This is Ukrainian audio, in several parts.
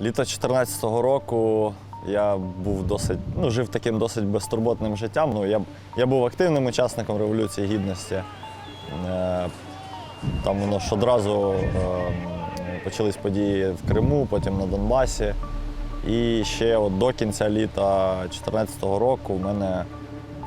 Літо 2014 року я був досить, ну, жив таким досить безтурботним життям. Ну, я, я був активним учасником Революції Гідності. Е, Там воно ж одразу е, почались події в Криму, потім на Донбасі. І ще от до кінця літа 2014 року в мене,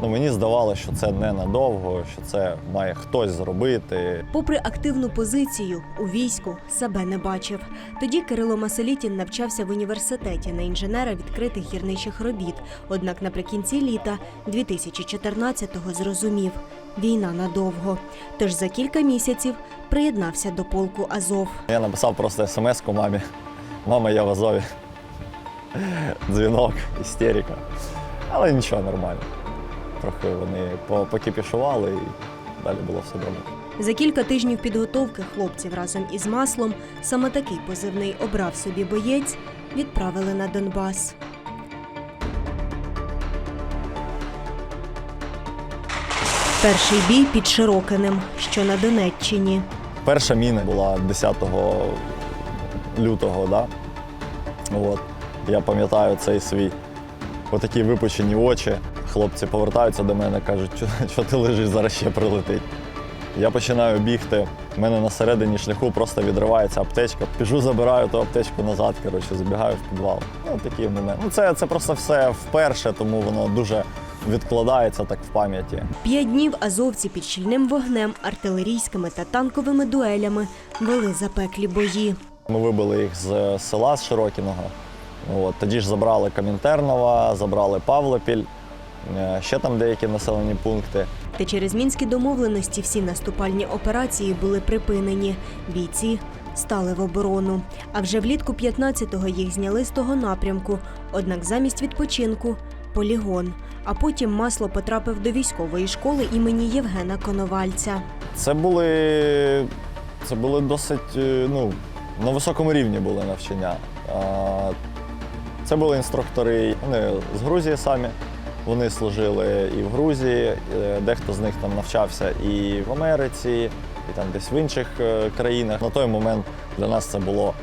ну, мені здавалося, що це ненадовго, що це має хтось зробити. Попри активну позицію у війську себе не бачив. Тоді Кирило Масолітін навчався в університеті на інженера відкритих гірничих робіт. Однак наприкінці літа 2014-го зрозумів війна надовго. Тож за кілька місяців приєднався до полку Азов. Я написав просто смс-ку мамі. Мама, я в Азові. Дзвінок, істерика. Але нічого, нормально. Трохи вони покіпішували і далі було все добре. За кілька тижнів підготовки хлопців разом із маслом саме такий позивний обрав собі боєць, відправили на Донбас. Перший бій під Широкинем, що на Донеччині. Перша міна була 10 лютого, да? От. Я пам'ятаю цей свій отакі випучені очі. Хлопці повертаються до мене, кажуть, що, що ти лежиш, зараз ще прилетить. Я починаю бігти. У мене на середині шляху просто відривається аптечка. Біжу, забираю ту аптечку назад, коротше, забігаю в підвал. Ну, такий момент. Ну, це, це просто все вперше, тому воно дуже відкладається так в пам'яті. П'ять днів азовці під щільним вогнем, артилерійськими та танковими дуелями вели запеклі бої. Ми вибили їх з села з Широкіного. От, тоді ж забрали Комінтернова, забрали Павлопіль, е, ще там деякі населені пункти. Та через мінські домовленості всі наступальні операції були припинені. Бійці стали в оборону. А вже влітку 15-го їх зняли з того напрямку. Однак замість відпочинку полігон. А потім масло потрапив до військової школи імені Євгена Коновальця. Це були, це були досить е, ну, на високому рівні були навчання. Це були інструктори, вони з Грузії самі. Вони служили і в Грузії, е, дехто з них там навчався і в Америці, і там десь в інших е, країнах. На той момент для нас це було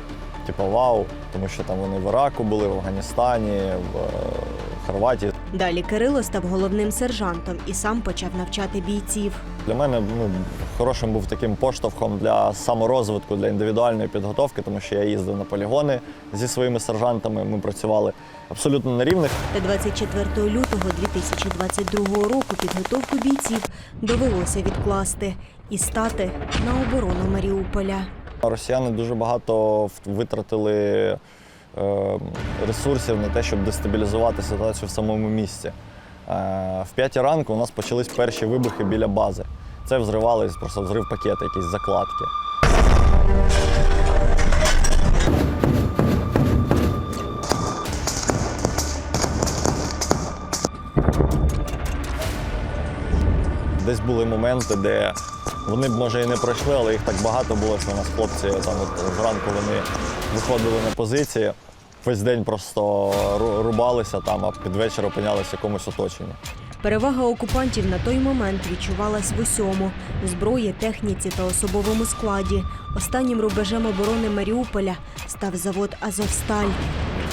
типу вау, тому що там вони в Іраку були, в Афганістані, в е, Хорватії. Далі Кирило став головним сержантом і сам почав навчати бійців. Для мене ну, хорошим був таким поштовхом для саморозвитку, для індивідуальної підготовки, тому що я їздив на полігони зі своїми сержантами. Ми працювали абсолютно на рівних. Та 24 лютого 2022 року підготовку бійців довелося відкласти і стати на оборону Маріуполя. Росіяни дуже багато витратили ресурсів на те, щоб дестабілізувати ситуацію в самому місті. Е, в п'ятій ранку у нас почались перші вибухи біля бази. Це взривались, просто взрив пакети, якісь закладки. Десь були моменти, де вони б може і не пройшли, але їх так багато було, що у нас хлопці там от зранку вони виходили на позиції. Весь день просто рубалися там, а під вечір опинялися в якомусь оточенні. Перевага окупантів на той момент відчувалась в усьому у зброї, техніці та особовому складі. Останнім рубежем оборони Маріуполя став завод Азовсталь.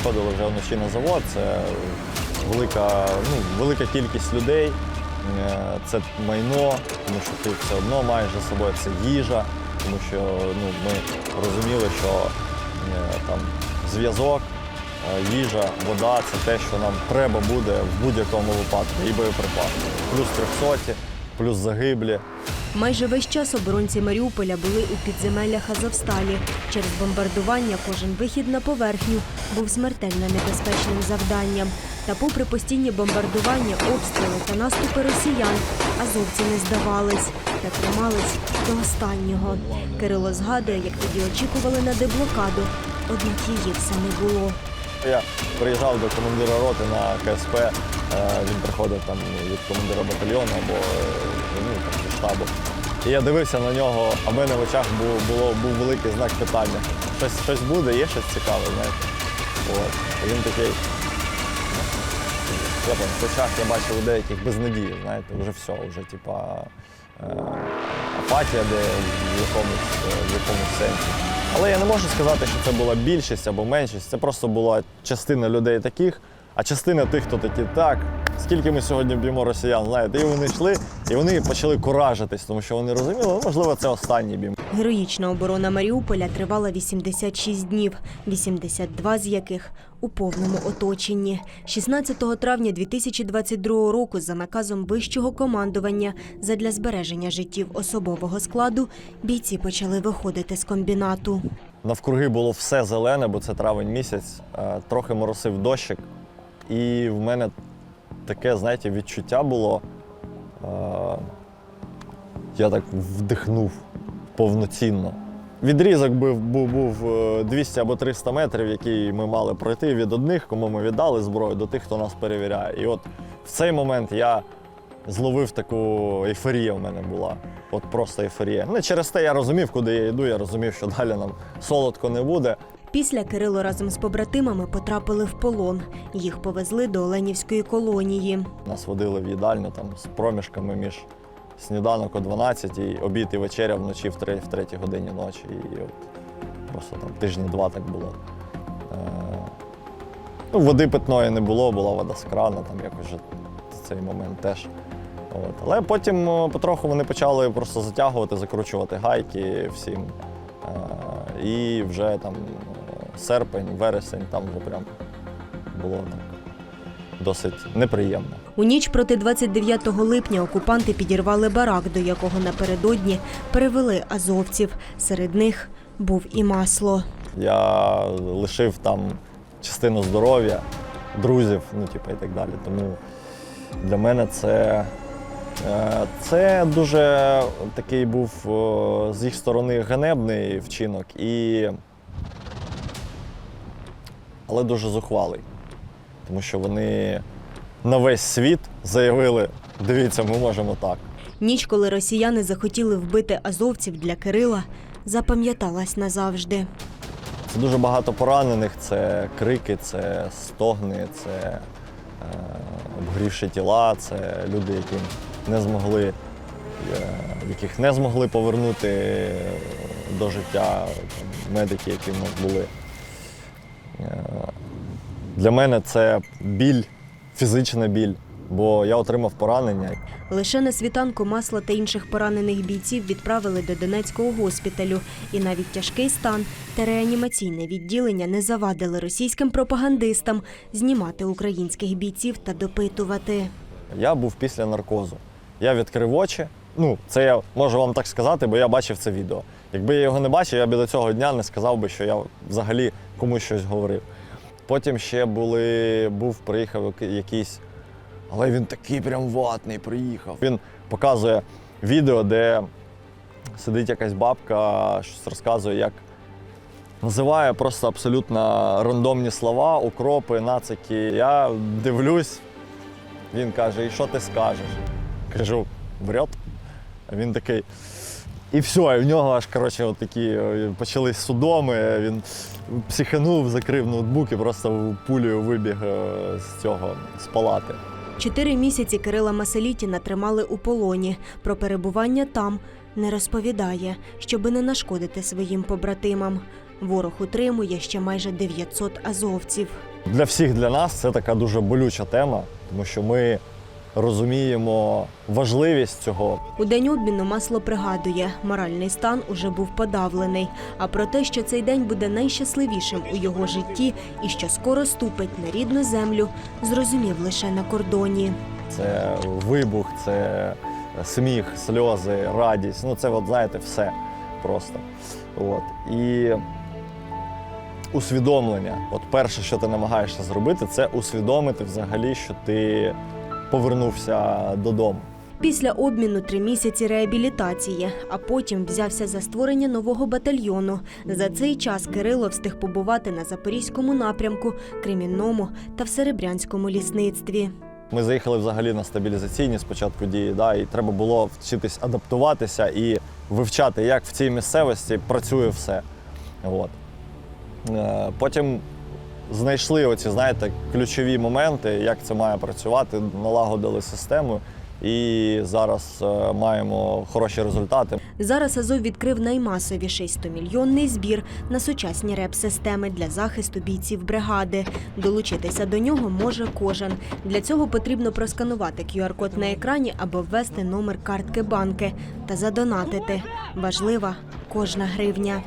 Ходили вже вночі на завод, це велика, ну, велика кількість людей, це майно, тому що ти все одно маєш за собою це їжа, тому що ну, ми розуміли, що е, там зв'язок, е, їжа, вода це те, що нам треба буде в будь-якому випадку, і боєприпаси. Плюс трьохсоті, плюс загиблі. Майже весь час оборонці Маріуполя були у підземеллях Азовсталі. Через бомбардування кожен вихід на поверхню був смертельно небезпечним завданням. Та попри постійні бомбардування, обстріли та наступи росіян, азовці не здавались та тримались до останнього. Кирило згадує, як тоді очікували на деблокаду, однак її все не було. Я приїжджав до командира роти на КСП, е, він приходив там від командира батальйону або е, ну, там, штабу. І я дивився на нього, а в очах був, було, був великий знак питання. Щось, щось буде, є щось цікаве, знаєте. От. Він такий. Я там, в очах я бачив у деяких безнадії, знаєте, вже все, вже типа е, апатія, де в якомусь, в якомусь сенсі. Але я не можу сказати, що це була більшість або меншість. Це просто була частина людей таких, а частина тих, хто такі, так, скільки ми сьогодні б'ємо росіян, знаєте, і вони йшли, і вони почали куражитись, тому що вони розуміли, ну, можливо, це останній бій. Героїчна оборона Маріуполя тривала 86 днів, 82 з яких у повному оточенні. 16 травня 2022 року за наказом вищого командування задля збереження життів особового складу бійці почали виходити з комбінату. Навкруги було все зелене, бо це травень місяць, е, трохи моросив дощик. І в мене таке, знаєте, відчуття було. е, Я так вдихнув повноцінно. Відрізок був, був, е, 200 або 300 метрів, який ми мали пройти від одних, кому ми віддали зброю, до тих, хто нас перевіряє. І от в цей момент я зловив таку ейфорія в мене була. От просто ейфорія. Ну, через те я розумів, куди я йду, я розумів, що далі нам солодко не буде. Після Кирило разом з побратимами потрапили в полон. Їх повезли до Оленівської колонії. Нас водили в їдальню там з проміжками між сніданок о 12 і обід і вечеря вночі в 3, в 3 годині ночі. І от просто там тижні два так було. Е, ну, води питної не було, була вода з крана, там якось вже цей момент теж. От. Але потім потроху вони почали просто затягувати, закручувати гайки всім. Е, і вже там серпень, вересень, там вже прям було так досить неприємно. У ніч проти 29 липня окупанти підірвали барак, до якого напередодні перевели азовців. Серед них був і масло. Я лишив там частину здоров'я, друзів, ну типу, і так далі. Тому для мене це, е, це дуже такий був е, з їх сторони ганебний вчинок, і... але дуже зухвалий. Тому що вони на весь світ заявили: дивіться, ми можемо так. Ніч, коли росіяни захотіли вбити азовців для Кирила, запам'яталась назавжди. Це дуже багато поранених, це крики, це стогни, це е, обгрівші тіла, це люди, які не змогли, е, яких не змогли повернути е, до життя там, медики, які в нас були. Е, для мене це біль, фізична біль, бо я отримав поранення. Лише на світанку масла та інших поранених бійців відправили до Донецького госпіталю, і навіть тяжкий стан та реанімаційне відділення не завадили російським пропагандистам знімати українських бійців та допитувати. Я був після наркозу. Я відкрив очі. Ну, це я можу вам так сказати, бо я бачив це відео. Якби я його не бачив, я б до цього дня не сказав би, що я взагалі комусь щось говорив. Потім ще були, був, приїхав якийсь, але він такий прям ватний приїхав. Він показує відео, де сидить якась бабка, щось розказує, як називає просто абсолютно рандомні слова, укропи, нацики. Я дивлюсь, він каже, і що ти скажеш? Кажу, врет. Він такий. І все, і в нього аж коротше, от такі е, почались судоми. Він психанув, закрив ноутбук і просто пулею вибіг е, з цього, з палати. Чотири місяці Кирила Маселітіна тримали у полоні. Про перебування там не розповідає, щоби не нашкодити своїм побратимам. Ворог утримує ще майже 900 азовців. Для всіх для нас це така дуже болюча тема, тому що ми розуміємо важливість цього. У день обміну масло пригадує, моральний стан уже був подавлений. А про те, що цей день буде найщасливішим у його житті і що скоро ступить на рідну землю, зрозумів лише на кордоні. Це вибух, це сміх, сльози, радість. Ну це, от, знаєте, все просто. От. І усвідомлення. От перше, що ти намагаєшся зробити, це усвідомити взагалі, що ти повернувся додому. Після обміну три місяці реабілітації, а потім взявся за створення нового батальйону. За цей час Кирило встиг побувати на запорізькому напрямку, Кремінному та в Серебрянському лісництві. Ми заїхали взагалі на стабілізаційні спочатку дії, да, і треба було вчитись адаптуватися і вивчати, як в цій місцевості працює все. От. Е, Потім знайшли оці, знаєте, ключові моменти, як це має працювати, налагодили систему. І зараз е, маємо хороші результати. Зараз Азов відкрив наймасовіший 100-мільйонний збір на сучасні реп-системи для захисту бійців бригади. Долучитися до нього може кожен. Для цього потрібно просканувати QR-код на екрані або ввести номер картки банки та задонатити. Важлива кожна гривня.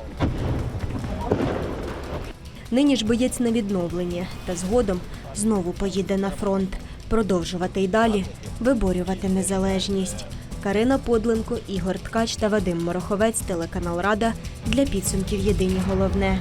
Нині ж боєць на відновленні та згодом знову поїде на фронт. Продовжувати й далі виборювати незалежність. Карина Подленко, Ігор Ткач та Вадим Мороховець, телеканал Рада для підсумків Єдині головне.